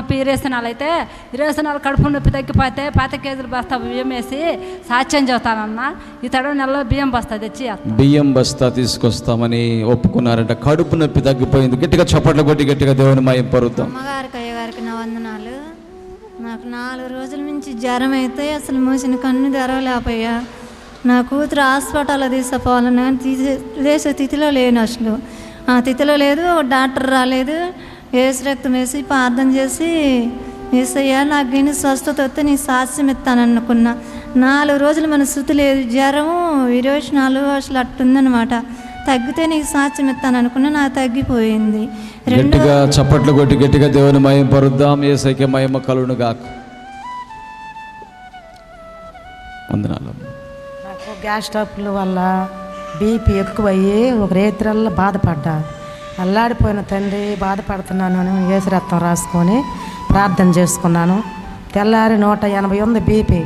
నొప్పి ఇరేసనాలు అయితే ఇరేసనాలు కడుపు నొప్పి తగ్గిపోతే పాత కేజీలు బస్తా బియ్యం వేసి సాక్ష్యం చెబుతానన్న ఇతడు నెలలో బియ్యం బస్తా తెచ్చి. బియ్యం బస్తా తీసుకొస్తామని ఒప్పుకున్నారంట. కడుపు నొప్పి తగ్గిపోయింది. గట్టిగా చప్పట్లు కొట్టి గట్టిగా దేవుని మయం పరుద్దాం. అమ్మగారికి అయ్యగారికి నా వందనాలు. నాకు నాలుగు రోజుల నుంచి జ్వరం అయితే అసలు మూసిన కన్ను తెరవలేకపోయా. నా కూతురు హాస్పిటల్లో తీసుకుపోవాలని తీసే తీసే స్థితిలో లేను అసలు. ఆ స్థితిలో లేదు ఒక డాక్టర్ రాలేదు. వేసి రక్తం వేసి ప్రార్థన చేసి వేసయ్యా నాకు గిని స్వస్థత వస్తే నీ సాక్ష్యం ఇస్తాను అనుకున్నా. నాలుగు రోజులు మన శృతి లేదు. జ్వరము విరోచనాలు అసలు అట్టుందనమాట తగ్గితే నీకు సాక్ష్యం ఇస్తాను అనుకున్నా నాకు తగ్గిపోయింది. రెండో గట్టిగా చప్పట్లు కొట్టి గట్టిగా దేవుని మయం పరుద్దాం. ఏసైకే మహిమ కలును గాక వందనాలు. నాకు గ్యాస్ స్టవ్ల వల్ల బీపీ ఎక్కువయ్యి ఒక రేత్రల్లో బాధపడ్డా. అల్లాడిపోయిన తండ్రి బాధపడుతున్నాను అని ఏసు రక్తం రాసుకొని ప్రార్థన చేసుకున్నాను. తెల్లారి నూట ఎనభై ఉంది బీపీ.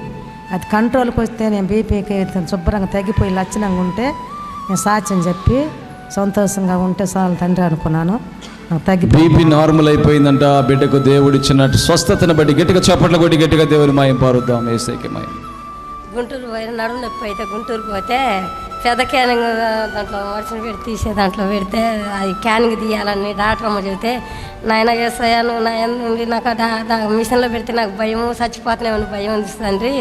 అది కంట్రోల్కి వస్తే నేను బీపీకి శుభ్రంగా తగ్గిపోయి లక్షణంగా ఉంటే నేను సాక్ష్యం చెప్పి సంతోషంగా ఉంటే చాలు తండ్రి అనుకున్నాను. నాకు తగ్గిపోయి బీపీ నార్మల్ అయిపోయిందంట. ఆ బిడ్డకు దేవుడు ఇచ్చినట్టు స్వస్థతను బట్టి గట్టిగా చప్పట్లు కొట్టి గట్టిగా దేవుని మయం పరుద్దాం. ఏసైకే మయం. గుంటూరు పోయిన నడుము నొప్పి అయితే గుంటూరు పోతే పెద్ద క్యానింగ్ దాంట్లో మడిచిన పెట్టి తీసే దాంట్లో పెడితే అది క్యానింగ్ తీయాలని డాక్టర్ అమ్మ చెబితే నాయన చేస్తాయా నువ్వు నా నాకు మిషన్లో పెడితే నాకు భయం చచ్చిపోతున్నామని భయం అనిపిస్తుంది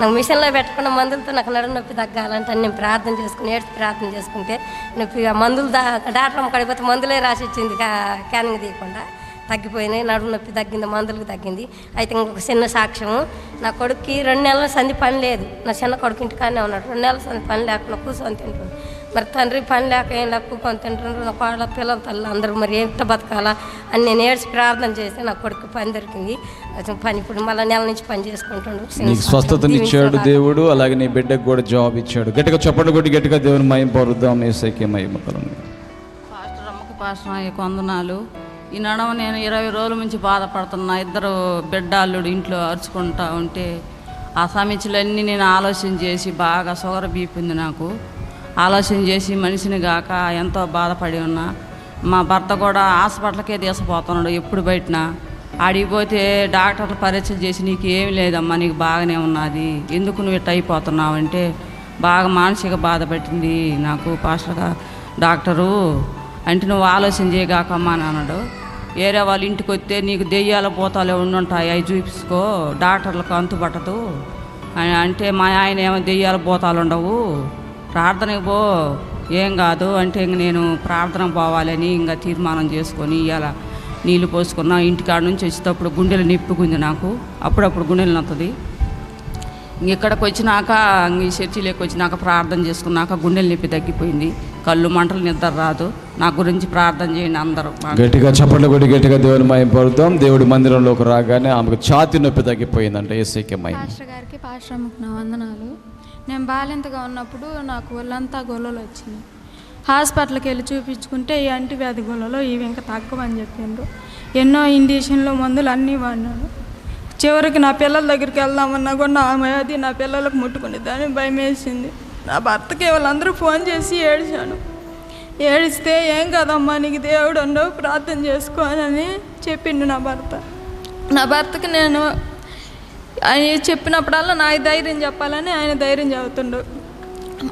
నాకు మిషన్లో పెట్టకుండా మందులతో నాకు నడుము నొప్పి తగ్గాలంటే నేను ప్రార్థన చేసుకుని ఏడ్చి ప్రార్థన చేసుకుంటే నొప్పి మందులు దా డాక్టర్ అమ్మ కడిపోతే మందులే రాసి ఇచ్చింది క్యానింగ్ తీయకుండా. తగ్గిపోయినాయి నడుము నొప్పి తగ్గింది మందులకు తగ్గింది. అయితే ఇంకొక చిన్న సాక్ష్యము నా కొడుక్కి రెండు నెలల సంధి పని లేదు. నా చిన్న కొడుకు ఇంటికానే ఉన్నాడు. రెండు నెలల సంధి పని లేకుండా కూర్చొని తింటుంది. మరి తండ్రి పని లేక ఏం లేక కూర్చొని తింటుండ్రు. నా కోళ్ళ పిల్లల తల్లి అందరూ మరి ఎంత బతకాలా అని నేను ఏడ్చి ప్రార్థన చేస్తే నా కొడుకు పని దొరికింది. కొంచెం పని ఇప్పుడు మళ్ళీ నెల నుంచి పని సాక్ష్యం. స్వస్థతనిచ్చాడు దేవుడు అలాగే నీ బిడ్డకు కూడా జాబ్ ఇచ్చాడు. గట్టిగా చప్పట్లు కొట్టి గట్టిగా దేవుని మయం పరుద్దాం ఏసైకే మహిమ కలును పాస్టర్ అమ్మకి పాస్టర్ అయ్యే వందనాలు. ఈ నడవ నేను ఇరవై రోజుల నుంచి బాధపడుతున్నా. ఇద్దరు బిడ్డ అల్లుడు ఇంట్లో అరుచుకుంటా ఉంటే ఆ సమీక్షలన్నీ నేను ఆలోచన చేసి బాగా షుగర్ బీపీ ఉంది నాకు. ఆలోచన చేసి మనిషిని గాక ఎంతో బాధపడి ఉన్నా. మా భర్త కూడా హాస్పిటల్కే తీసుకుపోతున్నాడు ఎప్పుడు బయటన. అడిగిపోతే డాక్టర్లు పరీక్షలు చేసి నీకు ఏమి లేదమ్మా నీకు బాగానే ఉన్నది. ఎందుకు నువ్వు ఇట్ అయిపోతున్నావు అంటే బాగా మానసిక బాధ పెట్టింది నాకు పాస్టర్గా డాక్టరు అంటే నువ్వు ఆలోచన చేయగాకమ్మా అని అన్నాడు. వేరే వాళ్ళ ఇంటికి వస్తే నీకు దెయ్యాల పోతాలే ఉండుంటాయి అవి చూపించుకో. డాక్టర్లకు అంతు పట్టదు అని అంటే మా ఆయన ఏమో దెయ్యాల పోతాలు ఉండవు. ప్రార్థనకు పో. ఏం కాదు అంటే ఇంక నేను ప్రార్థన పోవాలని ఇంకా తీర్మానం చేసుకొని ఇవాళ నీళ్ళు పోసుకున్నా ఇంటికాడ నుంచి వచ్చేటప్పుడు గుండెలు నిప్పుకుంది నాకు. అప్పుడప్పుడు గుండెలు నొత్తది. ఇంక ఇక్కడికి వచ్చినాక ఈ చర్చిలోకి వచ్చినాక ప్రార్థన చేసుకున్నాక గుండెలు నొప్పి తగ్గిపోయింది. కళ్ళు మంటలు నిద్ర రాదు. నా గురించి ప్రార్థన చేయండి అందరూ. గట్టిగా చప్పట్లు కొట్టి గట్టిగా దేవుని మయం పరుద్దాం దేవుడి మందిరంలోకి రాగానే ఆమెకు ఛాతి నొప్పి తగ్గిపోయిందంట ఏసైకే మహిమ. పాస్టర్ గారికి పాస్టర్ అమ్మకు నా వందనాలు. నేను బాలింతగా ఉన్నప్పుడు నాకు ఒళ్ళంతా గొల్లలు వచ్చినాయి. హాస్పిటల్కి వెళ్ళి చూపించుకుంటే ఈ అంటువ్యాధి గొల్లలో ఇవి ఇంకా తగ్గవని చెప్పిండ్రు. ఎన్నో ఇండిషన్లో మందులు అన్నీ వాడినాను చివరికి నా పిల్లల దగ్గరికి వెళ్దామన్నా కూడా నా వ్యాధి నా పిల్లలకు ముట్టుకునేదాన్ని భయం వేసింది నా భర్తకి వాళ్ళందరూ ఫోన్ చేసి ఏడిచాను. ఏడిస్తే ఏం కాదమ్మా నీకు దేవుడు ఉండవు ప్రార్థన చేసుకోనని చెప్పిండు నా భర్త. నా భర్తకి నేను ఆయన చెప్పినప్పుడల్లా నా ధైర్యం చెప్పాలని ఆయన ధైర్యం చెబుతుండు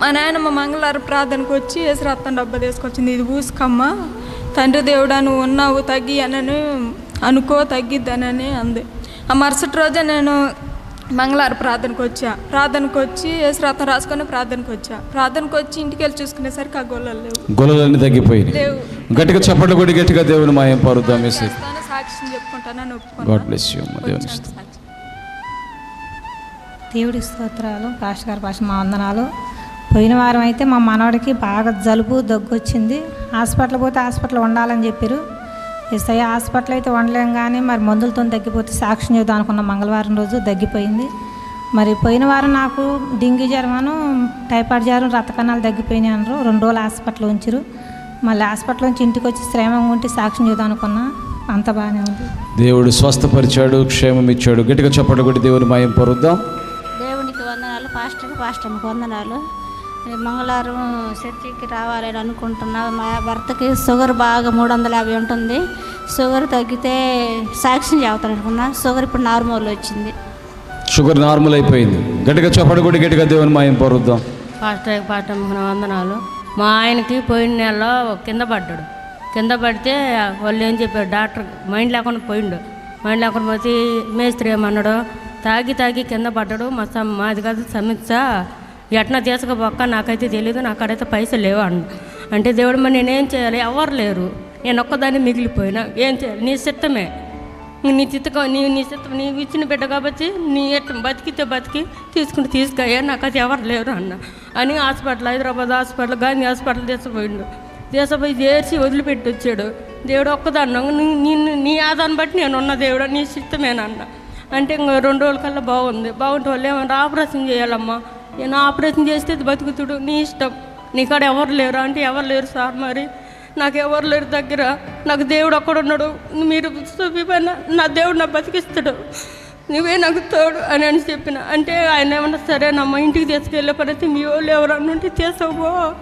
మా నాయనమ్మ మంగళవారం ప్రార్థనకు వచ్చి వేసి రత్తం డబ్బా తీసుకొచ్చింది. ఇది పూసుకమ్మ తండ్రి దేవుడా నువ్వు ఉన్నావు తగ్గి అనని అనుకో తగ్గిద్దనని అంది. ఆ మరుసటి రోజే నేను మంగళవారం ప్రార్థనకు వచ్చా. ప్రార్థనకు వచ్చి వేసి రత్నం రాసుకొని ప్రార్థనకు వచ్చా. ప్రార్థనకు వచ్చి ఇంటికి వెళ్ళి చూసుకునేసరికి ఆ గొల్లలు లేవు. గొలలన్నీ తగ్గిపోయినాయి. లేవు. గట్టిగా చప్పట్లు కొట్టి గట్టిగా దేవుని మాయం పరుద్దాం సాక్ష్యం చెప్పుకుంటానని గాడ్ ఒప్పుకున్నాను. బ్లెస్ యూ దేవుని వచ్చాను ఇష్టం సాక్ష్యం దేవుడి స్తోత్రాలు పాస్టర్ గారి పాష మా వందనాలు. పోయిన వారం అయితే మా మనవడికి బాగా జలుబు దగ్గు వచ్చింది. హాస్పిటల్ పోతే హాస్పిటల్ ఉండాలని చెప్పారు. ఎస్ఐ హాస్పిటల్ అయితే ఉండలేం కానీ మరి మందులతో తగ్గిపోతే సాక్ష్యం చేద్దాం అనుకున్న మంగళవారం రోజు తగ్గిపోయింది. మరి పోయిన వారం నాకు డెంగ్యూ జ్వరమను టైఫాయిడ్ జ్వరం రక్త కణాలు తగ్గిపోయినాయి అన్నారు రెండు రోజులు హాస్పిటల్ ఉంచారు మళ్ళీ హాస్పిటల్ నుంచి ఇంటికి వచ్చి శ్రమంగా ఉంటే సాక్ష్యం చేద్దాం అనుకున్నా. అంత బాగానే ఉంది. దేవుడు స్వస్థపరిచాడు క్షేమం ఇచ్చాడు గట్టిగా చప్పట్లు కొట్టి దేవుని మాయం పరుద్దాం. దేవునికి వందనాలు పాస్టర్కి పాస్టర్కి వందనాలు. మంగళవారం చర్చికి రావాలని అనుకుంటున్నా. మా భర్తకి షుగర్ బాగా మూడు వందల యాభై ఉంటుంది. షుగర్ తగ్గితే సాక్ష్యం చెబుతాను అనుకున్నా. షుగర్ ఇప్పుడు నార్మల్ వచ్చింది. షుగర్ నార్మల్ అయిపోయింది. గట్టిగా చప్పటి కొట్టి గట్టిగా దేవుని మాయం పరుద్దాం. పాస్టర్ పాట వందనాలు. మా ఆయనకి పోయిన నెలలో కింద పడ్డాడు. కింద పడితే వాళ్ళు ఏం చెప్పారు? డాక్టర్ మైండ్ లేకుండా పోయిండు. మైండ్ లేకుండా పోతే మేస్త్రి ఏమన్నాడు? తాగి తాగి కింద పడ్డాడు. మా మాది కాదు సమీక్ష ఎట్నా తీసుకోబోక్క నాకైతే తెలియదు నాకడైతే పైసలు లేవు అన్న అంటే దేవుడు మరి నేనేం చేయాలి? ఎవరు లేరు. నేను ఒక్కదాన్ని మిగిలిపోయినా. ఏం చేయాలి? నీ సిద్ధమే. నీ చిత్తకం నీ నీ చిత్తం నీవు ఇచ్చిన బిడ్డ కాబట్టి నీ ఎట్ట బతికితే బతికి తీసుకుని తీసుకయ్యా నాకు అది ఎవరు లేరు అన్న. అని hospital Hyderabad hospital Gandhi hospital తీసుకుపోయిండు. తీసుకుపోయి చేర్చి వదిలిపెట్టి వచ్చాడు దేవుడు ఒక్కదాన్న నిన్ను నీ ఆదాన్ని బట్టి నేను ఉన్న దేవుడు నీ చిత్తమేనన్న అంటే ఇంకో రెండు రోజుల కల్లా బాగుంది. బాగుంటే వాళ్ళు ఏమన్నా ఆపరేషన్ చేయాలమ్మా? నేను ఆపరేషన్ చేస్తే బతుకుతుడు. నీ ఇష్టం. నీకాడ ఎవరు లేరు? అంటే ఎవరు లేరు సార్ మరి? నాకు ఎవరు లేరు దగ్గర. నాకు దేవుడు ఒక్కడున్నాడు మీరు చూపిపోయిన నా దేవుడు నా బతికిస్తాడు. నువ్వే నాకు తోడు అని అని చెప్పిన. అంటే ఆయన ఏమన్నా సరేనమ్మా ఇంటికి తీసుకెళ్ళే పని మీ వాళ్ళు ఎవరన్నా ఉంటే తీసుకుపో.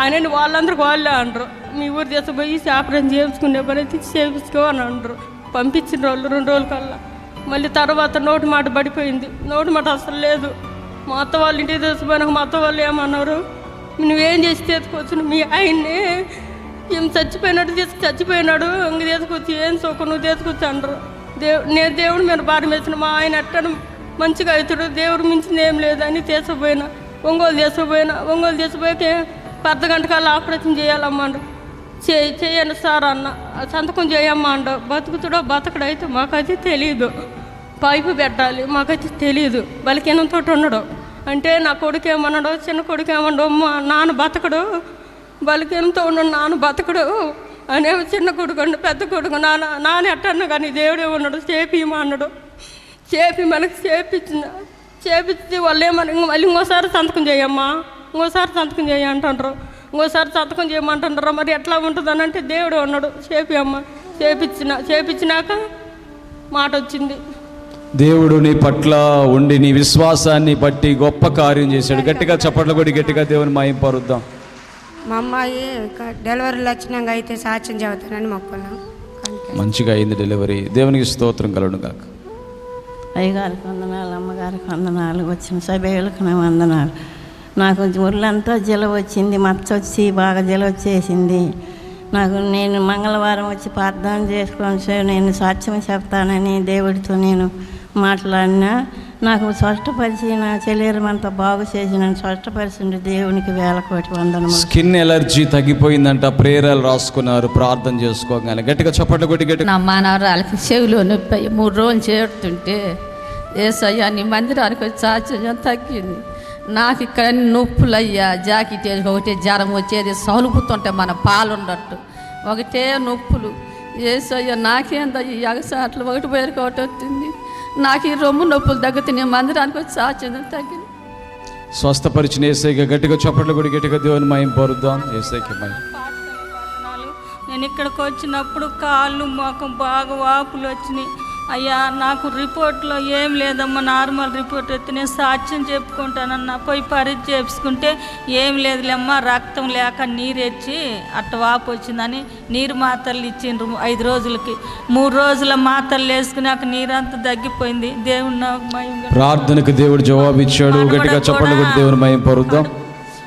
అని వాళ్ళందరికి వాళ్ళే అంటారు. మీ ఊరు తీసుకుపోయి ఆపరేషన్ చేయించుకునే పని చేయించుకో అని అంటారు. పంపించిన రోజులు రెండు రోజుల కల్లా. మళ్ళీ తర్వాత నోటి మాట పడిపోయింది. నోటి మాట అసలు లేదు. మా అత్త వాళ్ళ ఇంటికి తెలిసిపోయినాక మా అత్త వాళ్ళు ఏమన్నారు? నువ్వేం చేసి తీసుకొచ్చు మీ ఆయన్ని ఏం చచ్చిపోయినాడు తీసుకు చచ్చిపోయినాడు ఇంక తీసుకొచ్చి ఏం సోకు నువ్వు తీసుకొచ్చి అంటారు దేవు నేను దేవుడు మీద భారం వేసిన మా ఆయన అట్టను మంచిగా అవుతాడు దేవుడు మించింది ఏం లేదని తీసుకుపోయినా. ఒంగోలు తీసుకుపోయినా. ఒంగోలు తీసుకుపోయాకే పెద్ద గంట ఆపరేషన్ చేయాలమ్మాడు చే చేయండి సార్ అన్న. సంతకం చేయమ్మా అండ. బతుకుతుడో మాకు అయితే మాకైతే తెలియదు పైపు పెట్టాలి. మాకైతే తెలియదు బలికినంతో ఉండడు. అంటే నా కొడుకు ఏమన్నాడు చిన్న కొడుకు ఏమన్నాడు మా నాన్న బతకడు. బలికినంతో ఉన్నాడు నాన్న బతకడు. అనే చిన్న కొడుకు పెద్ద కొడుకు. నాన్న నాన్న ఎట్టన్నా కానీ దేవుడే ఉన్నాడు చేపియమా అన్నాడు. చేపి మనకి చేపించిన చేపించి వాళ్ళు ఏమన్నా మళ్ళీ ఇంకోసారి సంతకం చేయమ్మా. ఇంకోసారి సంతకం చేయ అంటుండ్రు. ఇంకోసారి సంతకం చేయమంటుండ్రు మరి ఎట్లా ఉంటుందని అంటే దేవుడు ఉన్నాడు. చేపి అమ్మ చేపించిన చేపించినాక మాట వచ్చింది దేవుడు నీ పట్ల ఉండి నీ విశ్వాసాన్ని బట్టి గొప్ప కార్యం చేశాడు. గట్టిగా చప్పట్లు కొట్టి గట్టిగా దేవుని మాయం పరుద్దాం. మా అమ్మాయి క- డెలివరీలు వచ్చినాక అయితే సాక్ష్యం చెబుతానని మొక్కున్నాం. మంచిగా అయింది డెలివరీ. దేవునికి స్తోత్రం కలడు కాక అయ్యగారికి వందనాలు అమ్మగారికి వందనాలు వచ్చిన సభ్యులకు నా వందనాలు. నాకు ఒళ్ళంతా జల వచ్చింది మచ్చ వచ్చి బాగా జల వచ్చేసింది. నాకు నేను మంగళవారం వచ్చి ప్రార్థన చేసుకొని నేను సాక్ష్యం చెప్తానని దేవుడితో నేను మాట్లాడినా నాకు స్పష్టపరిచి నా శరీరం అంతా బాగు చేసి నన్ను స్పష్టపరిచింది దేవునికి వేల కోటి వందనములు. స్కిన్ ఎలర్జీ తగ్గిపోయిందంట ప్రేరాలు రాసుకున్నారు ప్రార్థన చేసుకోగానే. గట్టిగా చప్పట్లు కొట్టి గట్టిగా నా మానవరాలకి చెవిలో నొప్పి మూడు రోజులు చేరుతుంటే ఏసయ్యా నీ మందిరానికి వచ్చి సాధ్యం తగ్గింది. నాకు ఇక్కడ నొప్పులు అయ్యా జాకెట్ వేసి ఒకటే జ్వరం వచ్చేది సౌలుపుతుంటే మన పాలు ఉండట్టు. ఒకటే నొప్పులు. ఏసయ్యా నాకేందయ్యా ఈ అగసాట్లు ఒకటి పేరుకి ఒకటి వచ్చింది. నాకు ఈ రొమ్ము నొప్పులు తగ్గితే నేను మందిరానికి వచ్చి సాధ్యం తగ్గింది స్వస్థపరిచిన ఏసైగా గట్టిగా చప్పట్లు కొట్టి గట్టిగా దేవుని మాయం పరుద్దాం ఏసైకి మాయం నేను ఇక్కడికి వచ్చినప్పుడు కాళ్ళు మొఖం బాగా వాపులు వచ్చినాయి. అయ్యా నాకు రిపోర్ట్లో ఏం లేదమ్మా నార్మల్ రిపోర్ట్ అయితే నేను సాక్ష్యం చెప్పుకుంటానన్న. పోయి పరీక్ష చేసుకుంటే ఏం లేదులేమ్మా రక్తం లేక నీరు ఎచ్చి అట్ట వాపు వచ్చిందని నీరు మాత్రలు ఇచ్చిండ్రు ఐదు రోజులకి. మూడు రోజుల మాత్రలు వేసుకున్నాక నీరంతా తగ్గిపోయింది. దేవుడు నాకు ప్రార్థనకు దేవుడు జవాబు ఇచ్చాడు. గట్టిగా కొట్టి దేవుని మాయం పరుద్దాం.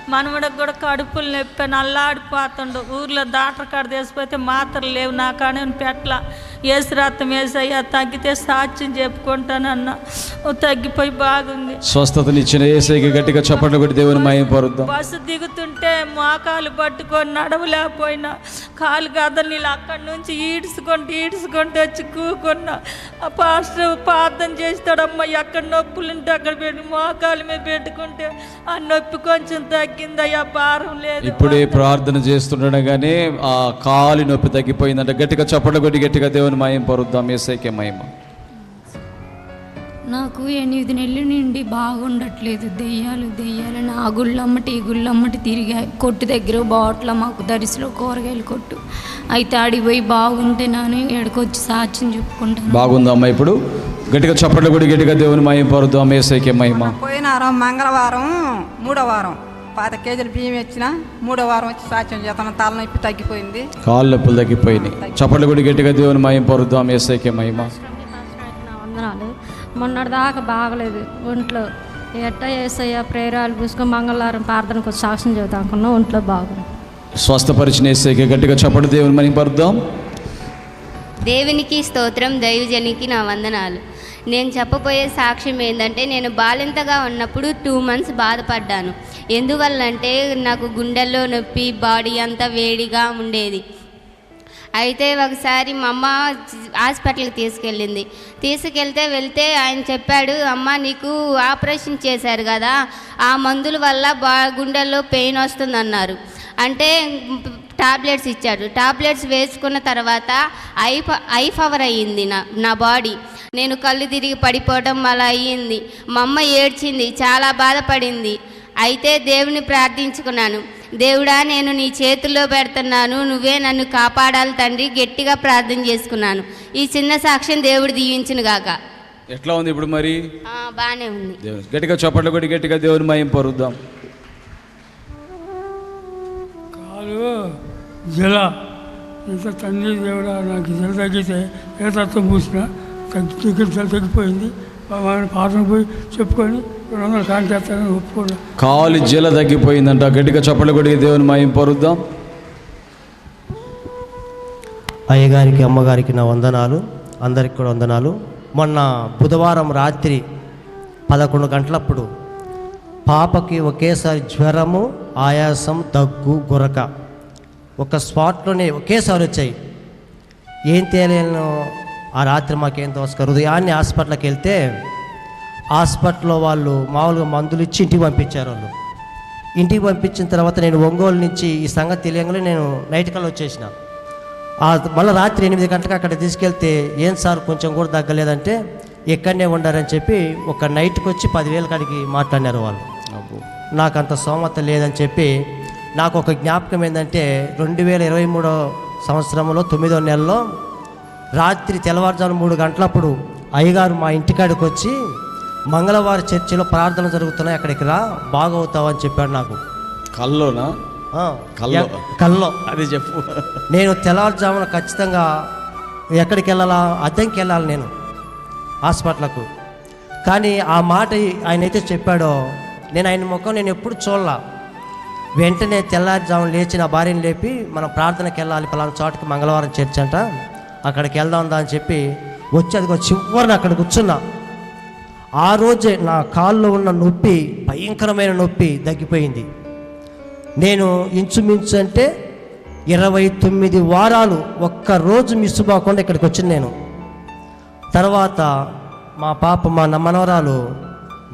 మనవడికి కూడా కడుపులు నొప్పి నల్లాడిపోతుండు. ఊర్లో డాక్టర్ కాడ తీసిపోతే మాత్రలు లేవు నా కాడ పెట్ల ఏసు రక్తం వేసయ్యా తగ్గితే సాక్ష్యం చెప్పుకుంటానన్న. తగ్గిపోయి బాగుంది. స్వస్థతనిచ్చిన ఏసైకి గట్టిగా చప్పట్లు కొట్టి దేవుని మాయం పరుద్దాం. బస్సు దిగుతుంటే మోకాలు పట్టుకొని నడవలేకపోయినా. కాలు నీళ్ళు అక్కడి నుంచి ఈడ్చుకుంటూ ఈడ్చుకుంటూ వచ్చి కూకున్నా. ఆ పాస్టర్ ప్రార్థన చేస్తాడమ్మా ఎక్కడ నొప్పులు ఉంటే అక్కడ పెట్టి మోకాలు మీద పెట్టుకుంటే ఆ నొప్పి కొంచెం తగ్గిందయ్యా భారం లేదు. ఇప్పుడే ప్రార్థన చేస్తుండగానే ఆ కాలి నొప్పి తగ్గిపోయిందంట. గట్టిగా చప్పట్లు కొట్టి గట్టిగా దేవుని మాయం పరుద్దాం ఏసైకే మహిమ. నాకు ఎనిమిది నెలల నుండి బాగుండట్లేదు. దెయ్యాలు దెయ్యాలని ఆ గుళ్ళమ్మటి ఈ గుళ్ళమ్మటి తిరిగా కొట్టు దగ్గర బాట్ల మాకు దరిసిలో కూరగాయలు కొట్టు. అయితే ఆడికి పోయి బాగుంటే నాను ఎడకొచ్చి సాక్ష్యం చెప్పుకుంటాను. బాగుందమ్మా ఇప్పుడు. గట్టిగా చప్పట్లు కొట్టి గట్టిగా దేవుని మాయం పరుద్దాం ఏసైకే మహిమ. పోయిన వారం మంగళవారం మూడో వారం. పాత కేజీలు బియ్యం ఇచ్చిన మూడో వారం వచ్చి సాక్ష్యం చేస్తాను తలనొప్పి తగ్గిపోయింది. కాళ్ళ నొప్పులు తగ్గిపోయినాయి. చప్పట్లు కూడా గట్టిగా దేవుని మయం పరుద్దాం ఏసైకే మహిమ. వందనాలు. మొన్నటిదాకా బాగలేదు ఒంట్లో. ఎట్ట వేసయ్యా ప్రేరాలు పూసుకొని మంగళవారం ప్రార్థనకు సాక్ష్యం చెబుతాం అనుకున్నా ఒంట్లో బాగుంది స్వస్థపరిచిన ఏసైకే గట్టిగా చప్పట్లు దేవుని మహిమ పరుద్దాం. దేవునికి స్తోత్రం దైవజనికి నా వందనాలు. నేను చెప్పబోయే సాక్ష్యం ఏంటంటే నేను బాలింతగా ఉన్నప్పుడు టూ మంత్స్ బాధపడ్డాను. ఎందువల్లంటే నాకు గుండెల్లో నొప్పి బాడీ అంతా వేడిగా ఉండేది. అయితే ఒకసారి మా అమ్మ హాస్పిటల్కి తీసుకెళ్ళింది. తీసుకెళ్తే వెళ్తే ఆయన చెప్పాడు అమ్మ నీకు ఆపరేషన్ చేశారు కదా ఆ మందుల వల్ల బా గుండెల్లో పెయిన్ వస్తుందన్నారు. అంటే టాబ్లెట్స్ ఇచ్చాడు. టాబ్లెట్స్ వేసుకున్న తర్వాత ఐ ఐ పవర్ అయ్యింది నా నా బాడీ. నేను కళ్ళు తిరిగి పడిపోవడం అలా అయ్యింది. మా అమ్మ ఏడ్చింది చాలా బాధపడింది. అయితే దేవుని ప్రార్థించుకున్నాను. దేవుడా నేను నీ చేతుల్లో పెడుతున్నాను. నువ్వే నన్ను కాపాడాలి తండ్రి. గట్టిగా ప్రార్థన చేసుకున్నాను. ఈ చిన్న సాక్ష్యం దేవుడు దీవించును గాక. ఎట్లా ఉంది ఇప్పుడు మరి? ఆ, బాగానే ఉంది. గట్టిగా చప్పట్లు కూడా గట్టిగా దేవుని మయం పరుద్దాం. కాలు జల. ఇంత తండ్రి దేవుడా నాకు జల తగ్గితే ఏ తత్వం పూసినా తగ్గి దగ్గర తగ్గిపోయింది ఆయన పాత్ర పోయి చెప్పుకొని రెండు వందలు చేస్తానని ఒప్పుకున్నా. కాలు జీల తగ్గిపోయిందంట. గట్టిగా చప్పట్లు కూడా దేవుని మయం పరుద్దాం. అయ్యగారికి అమ్మగారికి నా వందనాలు. అందరికి కూడా వందనాలు. మొన్న బుధవారం రాత్రి పదకొండు గంటలప్పుడు పాపకి ఒకేసారి జ్వరము ఆయాసం దగ్గు గురక. ఒక స్పాట్లోనే ఒకేసారి వచ్చాయి. ఏం తేలేను ఆ రాత్రి మాకేం తోసుక హృదయాన్ని హాస్పిటల్కి వెళ్తే హాస్పిటల్లో వాళ్ళు మామూలుగా మందులు ఇచ్చి ఇంటికి పంపించారు వాళ్ళు. ఇంటికి పంపించిన తర్వాత నేను ఒంగోలు నుంచి ఈ సంగతి తెలియగానే నేను నైట్ కల్లా వచ్చేసిన. మళ్ళీ రాత్రి ఎనిమిది గంటలకు అక్కడ తీసుకెళ్తే ఏం సార్ కొంచెం కూడా తగ్గలేదంటే ఇక్కడనే ఉండారని చెప్పి ఒక నైట్కి వచ్చి పదివేల కాడికి మాట్లాడినారు వాళ్ళు. నాకు అంత సోమత లేదని చెప్పి నాకు ఒక జ్ఞాపకం ఏంటంటే రెండు వేల ఇరవై మూడో సంవత్సరంలో తొమ్మిదో నెలలో రాత్రి తెల్లవారుజాము మూడు గంటలప్పుడు అయ్యగారు మా ఇంటికాడికి వచ్చి మంగళవారం చర్చిలో ప్రార్థన జరుగుతున్నాయి అక్కడికి రా బాగవుతావు అని చెప్పాడు నాకు. కల్లోనా? కల్లో. కల్లో. అది చెప్పు. నేను తెల్లవారుజామున ఖచ్చితంగా ఎక్కడికి వెళ్ళాలా? అద్దెంకి వెళ్ళాలి నేను హాస్పిటల్కు. కానీ ఆ మాట ఆయన అయితే చెప్పాడో నేను ఆయన ముఖం నేను ఎప్పుడు చూడలా. వెంటనే తెల్లారుజామున లేచి నా భార్యని లేపి మనం ప్రార్థనకి వెళ్ళాలి పలానా చోటకి మంగళవారం చర్చ్ అంట అక్కడికి వెళ్దాం దా అని చెప్పి వచ్చి అదిగో చివరిని అక్కడ కూర్చున్నా. ఆ రోజే నా కాల్లో ఉన్న నొప్పి భయంకరమైన నొప్పి తగ్గిపోయింది. నేను ఇంచుమించు అంటే ఇరవై తొమ్మిది వారాలు ఒక్క రోజు మిస్ పోకుండా ఇక్కడికి వచ్చింది నేను. తర్వాత మా పాప మా నమ్మనవరాలు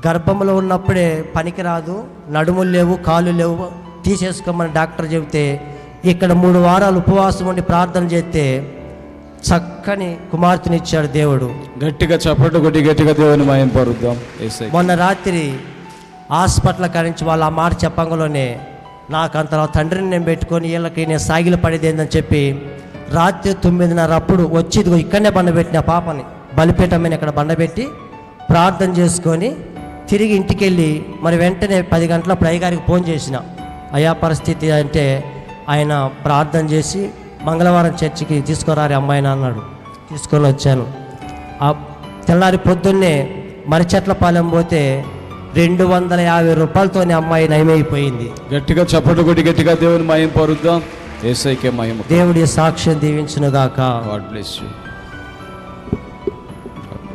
గర్భంలో ఉన్నప్పుడే పనికిరాదు నడుములు లేవు కాళ్ళు లేవు తీసేసుకోమని డాక్టర్ చెబితే ఇక్కడ మూడు వారాలు ఉపవాసం ఉండి ప్రార్థన చేస్తే చక్కని కుమార్తెనిచ్చాడు దేవుడు. గట్టిగా చప్పట్లు కొట్టి గట్టిగా దేవుని మయం పరుద్దాం. మొన్న రాత్రి హాస్పిటల్ కాడించి వాళ్ళు ఆ మాట చెప్పంగలోనే నాకు అంత తండ్రిని నేను పెట్టుకొని వీళ్ళకి నేను సాగిలు పడేది ఏందని చెప్పి రాత్రి తొమ్మిదిన్నర అప్పుడు వచ్చి ఇదిగో ఇక్కడనే బండబెట్టిన పాపని బలిపీఠం మీద ఇక్కడ బండబెట్టి ప్రార్థన చేసుకొని తిరిగి ఇంటికి వెళ్ళి మరి వెంటనే పది గంటలప్పుడు అయ్యగారికి ఫోన్ చేసిన. అయా పరిస్థితి అంటే ఆయన ప్రార్థన చేసి మంగళవారం చర్చికి తీసుకురారి అమ్మాయిని అన్నాడు. తీసుకొని వచ్చాను. ఆ తెల్లారి పొద్దున్నే మరిచెట్లపాలెం పోతే రెండు వందల యాభై రూపాయలతోనే అమ్మాయి నయమైపోయింది. గట్టిగా చప్పట్లు కొట్టి గట్టిగా దేవుని మయం పరుద్దాం. ఏసైకే దేవుడి సాక్ష్యం దీవించునుగాక. God bless you